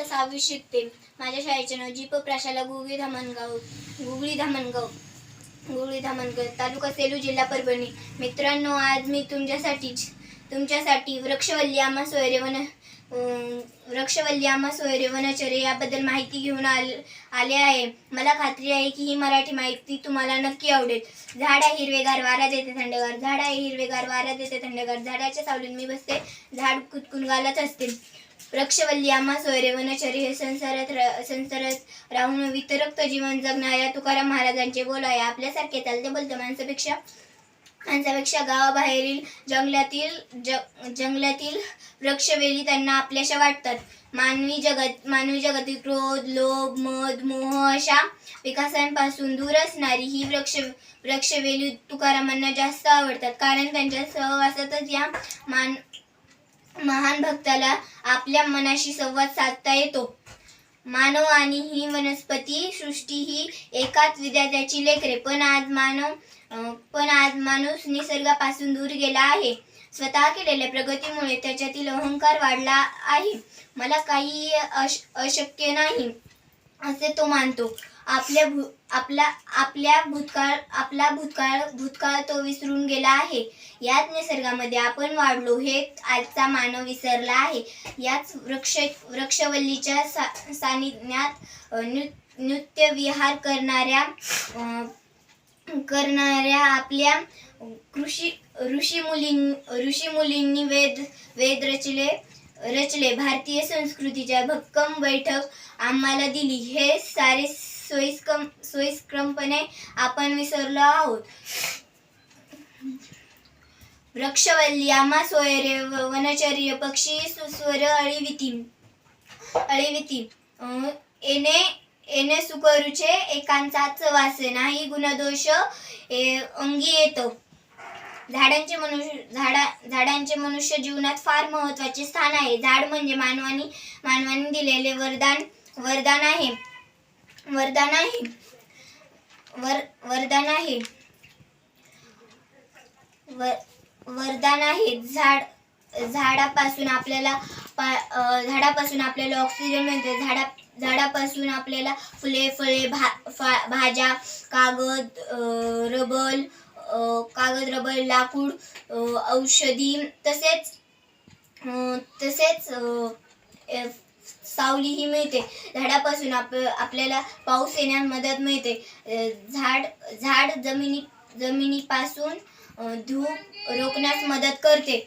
सहावी शिकते. माझ्या शाळेचे नाव जीप प्राशाला गुगळी धामणगाव गुगळी धामणगाव गुगळी धामणगाव तालुका सेलू जिल्हा परभणी. मित्रांनो आज मी तुमच्यासाठीच तुमच्यासाठी वृक्षवल्ली आम्हा सोयरे वन वृक्षवल्ली आम्हा सोयरे वनचरे याबद्दल माहिती घेऊन आल आले आहे. मला खात्री आहे की ही मराठी माहिती तुम्हाला नक्की आवडेल. झाड आहे हिरवेगार वारा देते थंडगार. झाड आहे हिरवेगार वारा देते थंडगार. झाडाच्या सावलीत मी बसते. झाड कुदकून घालत असते. वृक्षवल्ली आम्हा सोयरे वनचरी हे संसारात संसारात राहून वितरक्त जीवन जगणाऱ्या तुकाराम महाराजांचे बोल आहे. आपल्यासारखे चालते बोलते माणसापेक्षा. माणसापेक्षा गावाबाहेरील जंगलातील ज- जंगलातील वृक्षवेली त्यांना आपल्याशा वाटतात. मानवी जगत मानवी जगातील क्रोध लोभ मद मोह अशा विकासांपासून दूर असणारी ही वृक्ष वृक्षवेली तुकारामांना जास्त आवडतात. कारण त्यांच्या सहवासातच या मान महान भक्ताला आपल्या मनाशी संवाद साधता येतो. मानव आणि ही वनस्पती सृष्टी ही एकाच विद्यार्थ्याची लेकरे. पण आज मानव पण आज माणूस निसर्गापासून दूर गेला आहे. स्वतः केलेल्या प्रगतीमुळे त्याच्यातील अहंकार वाढला आहे. मला काही अश अशक्य नाही असे तो मानतो. आपल्या भू आपला आपल्या भूतकाळ आपला भूतकाळ भूतकाळ तो विसरून गेला आहे. याच निसर्गामध्ये आपण वाढलो हे आजचा मानव विसरला आहे. याच वृक्ष वृक्षवल्लीच्या सा सानिध्यात नृ नृत्य विहार करणाऱ्या करणाऱ्या आपल्या कृषी ऋषी मुलीं ऋषी मुलींनी वेद वेद रचले रचले. भारतीय संस्कृतीच्या भक्कम बैठक आम्हाला दिली. हे सारे सोयीस्क्रम सोयीस्क्रमपणे आपण विसरलो आहोत. वृक्षवल्ली आम्हा सोयरे व- वनचर्य पक्षी सुस्वर अळीविती अळीविती येणे येणे सुकरूचे एकांचाच वासे नाही गुणदोष ए, अंगी येतो. झाडांचे मनुष्य झाडा झाडांचे मनुष्य जीवनात फार महत्त्वाचे स्थान आहे. झाड म्हणजे मानवानी मानवाने दिलेले वरदान वरदान आहे. वरदान आहे. वर वरदान आहे. वर वरदान आहे. झाड झाडापासून आपल्याला पा झाडापासून आपल्याला ऑक्सिजन मिळतो. झाडा झाडापासून आपल्याला फुले फळे भा फा भाज्या कागद रबल रबर कागद रबर लाकूड औषधी तसेच तसेच ए, सावलीही मिळते. झाडापासून आप आपल्याला पाऊस येण्यास मदत मिळते. झाड झाड जमिनी जमिनीपासून धूप रोखण्यास मदत करते.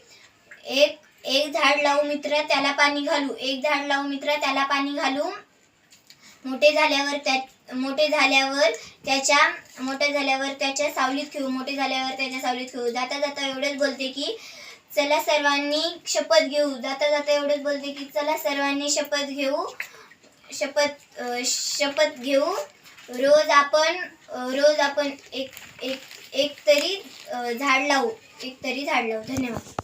एक एक झाड लावू मित्र त्याला पाणी घालू. एक झाड लावू मित्र त्याला पाणी घालू. मोठे झाल्यावर त्या मोठे झाल्यावर त्याच्या मोठे झाल्यावर त्याच्या सावलीत खेळू. मोठे झाल्यावर त्याच्या सावलीत खेळू. जाता जाता एवढेच बोलते की चला सर्वांनी शपथ घेऊ. जाता जाता एवढंच बोलते की चला सर्वांनी शपथ घेऊ. शपथ शपथ घेऊ. रोज आपण रोज आपण एक एक एक तरी झाड लावू. एक तरी झाड लावू. धन्यवाद.